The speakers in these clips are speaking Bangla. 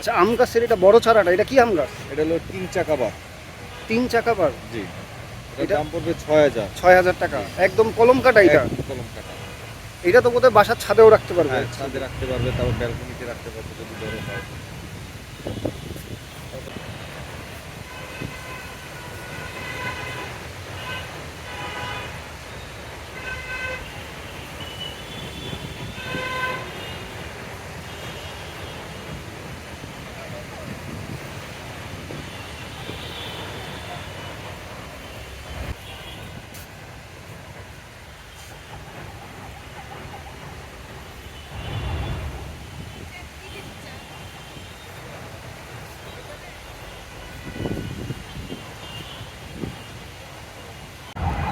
আচ্ছা আম গাছের এটা বড় চারাটা এটা কি আম গাছ? এটা হলো তিন চাকা বার। তিন চাকা বার? জি। এটা- দাম পড়বে ছয় হাজার। ছয় হাজার টাকা। একদম কলম কাটা এটা? কলম কাটা। এটা তো বোধহয় বাসার ছাদেও রাখতে পারবে। হ্যাঁ ছাদে রাখতে পারবে তারপর ব্যালকনিতে রাখতে পারবে যদি বড় হয়।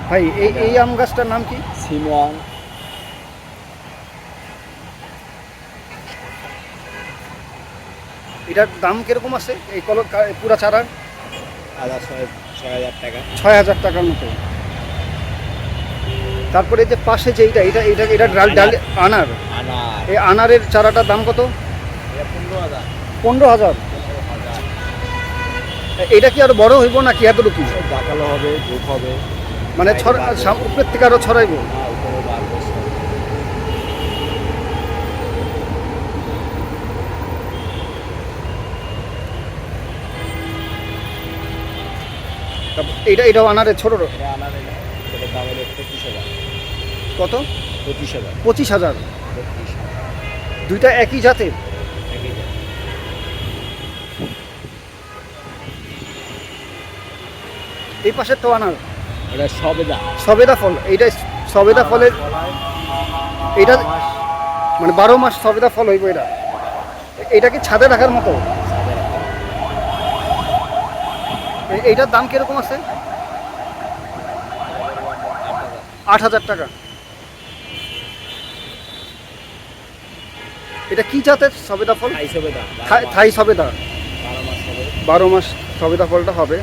ভাই এই এই আম গাছটার নাম কি? সিমন এটার দাম কীরকম আছে? এই কল পুরা চারার? ছয় হাজার টাকা। ছয় হাজার টাকার মতো। তারপরে যে পাশে যে এটা এটা এটা এটা ডাল ডাল আনার। এই আনারের চারাটার দাম কত? পনেরো হাজার। এটা কি আরও বড় হইব নাকি এতটুকু? জাকালো হবে ধূপ হবে। মানে উপরের থেকে আরও ছড়াইবো। উপরে এইটা এটাও ছোট এটা আনার এটা হাজার। কত? পঁচিশ হাজার। পঁচিশ হাজার। দুইটা একই জাতের? এই পাশের তো আনার। এটা সবে দাম সবেদা ফল এইটা সবেদা ফলের এটা মানে বারো মাস সবেদা ফল হইব এটা। এটা কি ছাদে রাখার মতো? এইটার দাম কীরকম আছে? আট হাজার টাকা। এটা কি জাতের সবেদা ফল? খাই সবে থাই- সবেদা। বারো মাস সবেদা ফলটা হবে।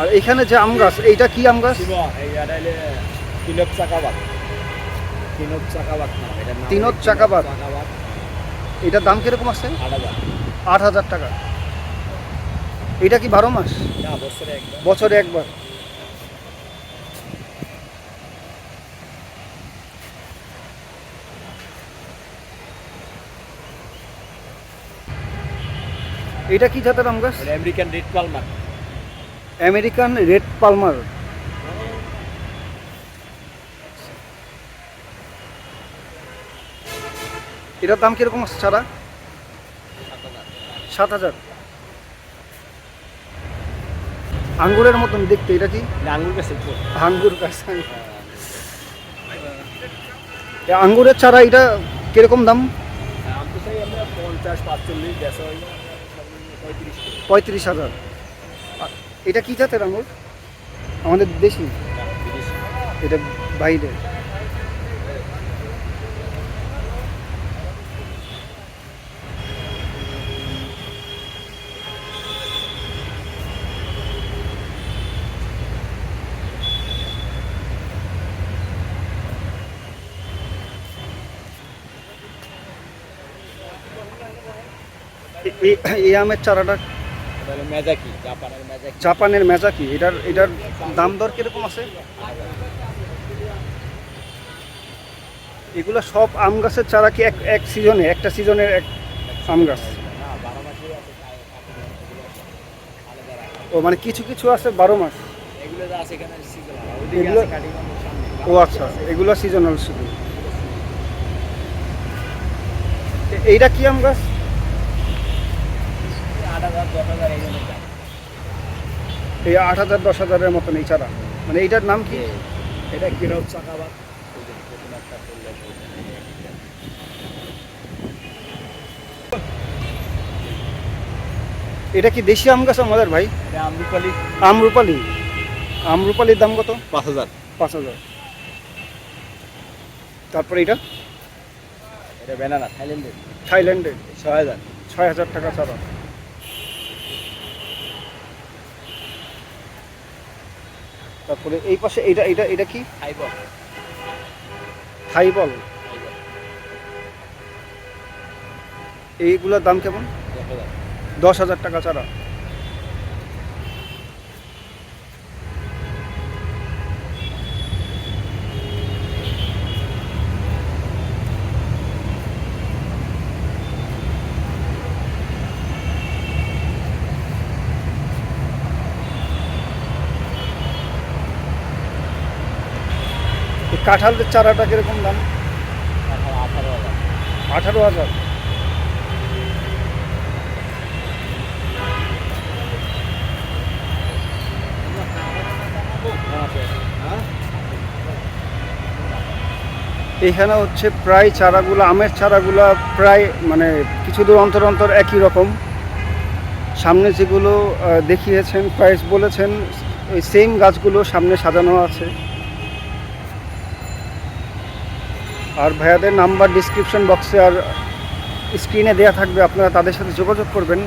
আর এখানে যে আম গাছ এইটা কি আম গাছ? হলে চাকাবাদ তিনক চাকাবাদ তিনক চাকাবাদ। এটার দাম কীরকম আছে? আট হাজার। টাকা। এটা কি বারো মাস? বছরে একবার। এটা কি জাতের আম গাছ? American red Palmer. American red Palmer. এটার দাম কীরকম আছে ছাড়া সাত হাজার। আঙ্গুরের মতন দেখতে এটা কি? আঙ্গুর গাছ এ আঙ্গুরের চারা এটা কীরকম দাম? পঞ্চাশ পাঁচচল্লিশ পঁয়ত্রিশ হাজার। এটা কি জাতের আঙুর? আমাদের দেশি? এটা বাইরে। এই আমের চারাটা মেজাকি জাপানের মেজাকি জাপানের মেজাকি এটার এটার দাম দর কীরকম আছে? এগুলো সব আম গাছের চারা কি এক এক সিজনে একটা সিজনের এক আম গাছ। ও মানে কিছু কিছু আছে বারো মাস? এগুলো ও আচ্ছা এগুলো সিজনাল শুধু। এইটা কি আম গাছ? দশ হাজার এই জন্য দাম। এই আট হাজার দশ হাজারের মতন এই চারা। মানে এইটার নাম কি? এটা কিরক চাকাবাদ এটা কি দেশি আম গাছ আমাদের ভাই? আমরুপালি। আমরুপালি। আমরুপালির দাম কত? পাঁচ হাজার। পাঁচ হাজার। তারপরে এটা এটা ব্যানানা থাইল্যান্ডের থাইল্যান্ডের। ছয় হাজার। ছয় হাজার টাকা চারা। তারপরে এই পাশে এটা এটা এটা কি? হাইবল হাইবল এইগুলোর দাম কেমন? দশ হাজার টাকা ছাড়া। কাঁঠালের চারাটা কীরকম দাম? আঠারো হাজার। এখানে হচ্ছে প্রায় চারাগুলো, আমের চারাগুলো প্রায় মানে কিছু দূর অন্তর অন্তর একই রকম। সামনে যেগুলো দেখিয়েছেন প্রাইস বলেছেন, ওই সেম গাছগুলো সামনে সাজানো আছে। আর ভাইয়াদের নাম্বার ডিসক্রিপশন বক্সে আর স্ক্রিনে দেয়া থাকবে, আপনারা তাদের সাথে যোগাযোগ করবেন।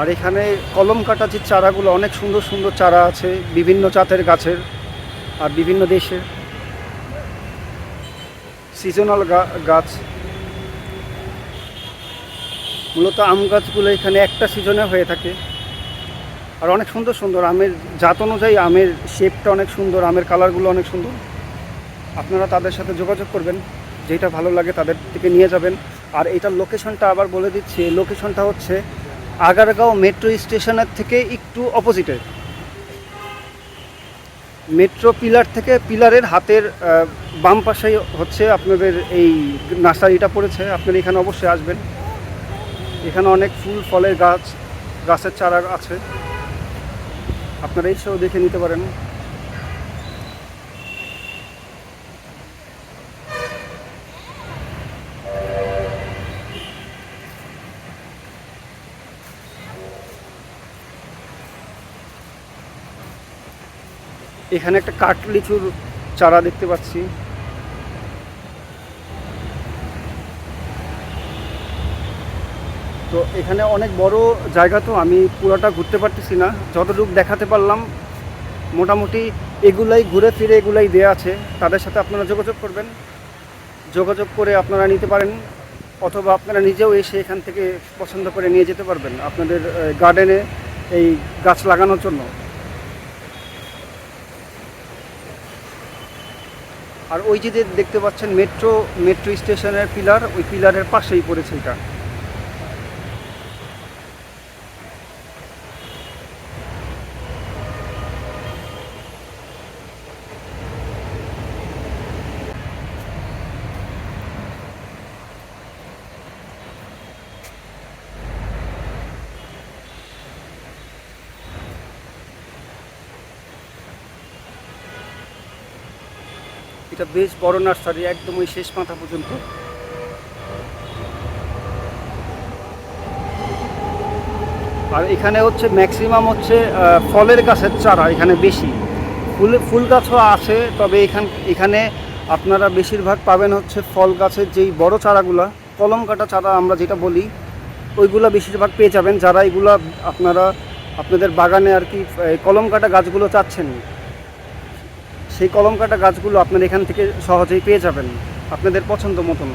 আর এখানে কলম কাটা যে চারাগুলো, অনেক সুন্দর সুন্দর চারা আছে, বিভিন্ন জাতের গাছের আর বিভিন্ন দেশের। সিজনাল গাছ। মূলত আম গাছগুলো এখানে একটা সিজনে হয়ে থাকে। আর অনেক সুন্দর সুন্দর আমের জাত অনুযায়ী আমের শেপটা অনেক সুন্দর, আমের কালারগুলো অনেক সুন্দর। আপনারা তাদের সাথে যোগাযোগ করবেন যেটা ভালো লাগে তাদের থেকে নিয়ে যাবেন। আর এটার লোকেশনটা আবার বলে দিচ্ছি লোকেশনটা হচ্ছে আগারগাঁও মেট্রো স্টেশনের থেকে একটু অপোজিটে মেট্রো পিলার থেকে পিলারের হাতের বাম পাশেই হচ্ছে আপনাদের এই নার্সারিটা পড়েছে, আপনারা এখানে অবশ্যই আসবেন। এখানে অনেক ফুল, ফলের গাছ, গাছের চারা আছে। আপনারা এসেও দেখে নিতে পারেন। এখানে একটা কাঠ লিচুর চারা দেখতে পাচ্ছি। তো এখানে অনেক বড় জায়গা তো, আমি পুরোটা ঘুরতে পারতেছি না। যতটুকু দেখাতে পারলাম, মোটামুটি এগুলাই ঘুরে ফিরে এগুলাই দেয়া আছে। তাদের সাথে আপনারা যোগাযোগ করবেন। যোগাযোগ করে আপনারা নিতে পারেন, অথবা আপনারা নিজেও এসে এখান থেকে পছন্দ করে নিয়ে যেতে পারবেন আপনাদের গার্ডেনে এই গাছ লাগানোর জন্য। আর ওই যে দেখতে পাচ্ছেন মেট্রো মেট্রো স্টেশনের পিলার ওই পিলারের পাশেই পড়েছে এটা। এটা বেশ বড় নার্সারি একদম ওই শেষ মাথা পর্যন্ত। আর এখানে হচ্ছে ম্যাক্সিমাম হচ্ছে ফলের গাছের চারা এখানে বেশি। ফুল ফুল গাছও আছে, তবে এখান, এখানে আপনারা বেশিরভাগ পাবেন হচ্ছে ফল গাছের যেই বড় চারাগুলা, কলম কাটা চারা আমরা যেটা বলি, ওইগুলা বেশিরভাগ পেয়ে যাবেন। যারা এগুলা আপনারা, আপনাদের বাগানে আর কি কলম কাটা গাছগুলো চাচ্ছেন সেই কলম কাটা গাছগুলো আপনার এখান থেকে সহজেই পেয়ে যাবেন। আপনাদের পছন্দ মতন।